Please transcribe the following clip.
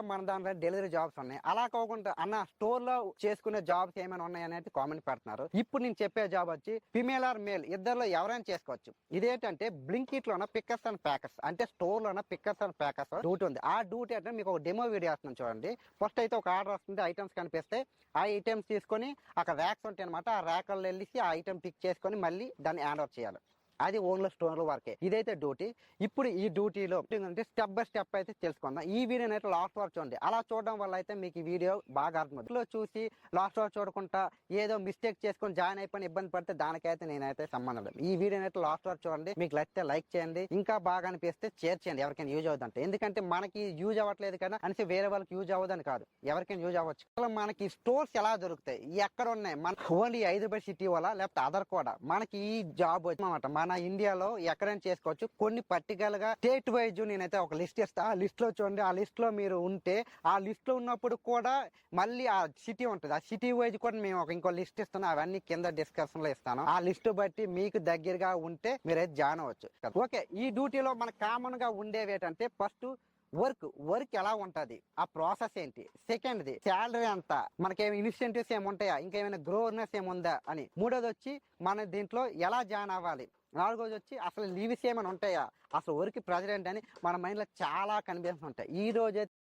గా మన దాంట్లో డెలివరీ జాబ్స్ ఉన్నాయి. అలా కాకుండా అన్న స్టోర్లో చేసుకునే జాబ్స్ ఏమైనా ఉన్నాయి అనేది కామెంట్ పెడుతున్నారు. ఇప్పుడు నేను చెప్పే జాబ్ వచ్చి ఫిమేల్ ఆర్ మేల్ ఇద్దరులో ఎవరైనా చేసుకోవచ్చు. ఇదేంటంటే బ్లింకిట్ లోన పిక్కర్స్ అండ్ ప్యాకర్స్ అంటే స్టోర్ లోన పిక్కర్స్ అండ్ ప్యాకర్స్ డ్యూటీ ఉంది. ఆ డ్యూటీ అంటే మీకు ఒక డెమో వీడియో వస్తుంది చూడండి. ఫస్ట్ అయితే ఒక ఆర్డర్ వస్తుంది ఐటమ్స్ కనిపిస్తే ఆ ఐటమ్స్ తీసుకొని అక్కడ ర్యాక్స్ ఉంటాయి అనమాట ఆ ర్యాక్లో వెళ్ళి ఆ ఐటమ్ పిక్ చేసుకొని మళ్ళీ దాన్ని హ్యాండ్ ఓవర్ చేయాలి. అది ఓన్లో స్టోర్ వరకే. ఇదైతే డ్యూటీ. ఇప్పుడు ఈ డ్యూటీలో ఏంటంటే స్టెప్ బై స్టెప్ అయితే తెలుసుకుందాం. ఈ వీడియో అయితే లాస్ట్ వరకు చూడండి. అలా చూడడం వల్ల అయితే మీకు ఈ వీడియో బాగా అర్థమవుతుంది. చూసి లాస్ట్ వరకు చూడకుండా ఏదో మిస్టేక్ చేసుకొని జాయిన్ అయిపోయిన ఇబ్బంది పడితే దానికైతే నేనైతే సంబంధం లేదు. ఈ వీడియో అయితే లాస్ట్ వరకు చూడండి. మీకు నచ్చితే లైక్ చేయండి. ఇంకా బాగా అనిపిస్తే షేర్ చేయండి. ఎవరికైనా యూజ్ అవుతుంటే ఎందుకంటే మనకి యూజ్ అవ్వట్లేదు కదా అనేసి వేరే వాళ్ళకి యూజ్ అవ్వదని కాదు. ఎవరికైనా యూజ్ అవ్వచ్చు. మనకి స్టోర్స్ ఎలా దొరుకుతాయి? ఎక్కడ ఉన్నాయి మన ఓన్లీ హైదరాబాద్ సిటీ వల్ల లేకపోతే అదర్ కూడా? మనకి ఈ జాబ్ వచ్చి మన ఇండియాలో ఎక్కడైనా చేసుకోవచ్చు. కొన్ని పర్టికుల్గా స్టేట్ వైజ్ నేనైతే ఒక లిస్ట్ ఇస్తా. ఆ లిస్ట్లో చూడండి ఆ లిస్ట్లో మీరు ఉంటే ఆ లిస్ట్లో ఉన్నప్పుడు కూడా మళ్ళీ ఆ సిటీ ఉంటుంది. ఆ సిటీ వైజ్ కూడా మేము ఒక ఇంకో లిస్ట్ ఇస్తాను. అవన్నీ కింద డిస్కషన్లో ఇస్తాను. ఆ లిస్ట్ బట్టి మీకు దగ్గరగా ఉంటే మీరైతే జాయిన్ అవ్వచ్చు. ఓకే ఈ డ్యూటీలో మనకు కామన్గా ఉండేవి ఏంటంటే ఫస్ట్ వర్క్. వర్క్ ఎలా ఉంటది? ఆ ప్రాసెస్ ఏంటి? సెకండ్ది శాలరీ ఎంత? మనకేమి ఇన్సెంటివ్స్ ఏమి ఉంటాయా? ఇంకేమైనా గ్రోవర్నెస్ ఏముందా అని. మూడోది వచ్చి మన దీంట్లో ఎలా జాయిన్ అవ్వాలి? నాలుగోది వచ్చి అసలు లీవ్స్ ఏమైనా ఉంటాయా? అసలు ఊరికి ప్రెసిడెంట్ అని మన మైండ్లో చాలా చాలా కనిపిస్తుంటాయి. ఈ రోజు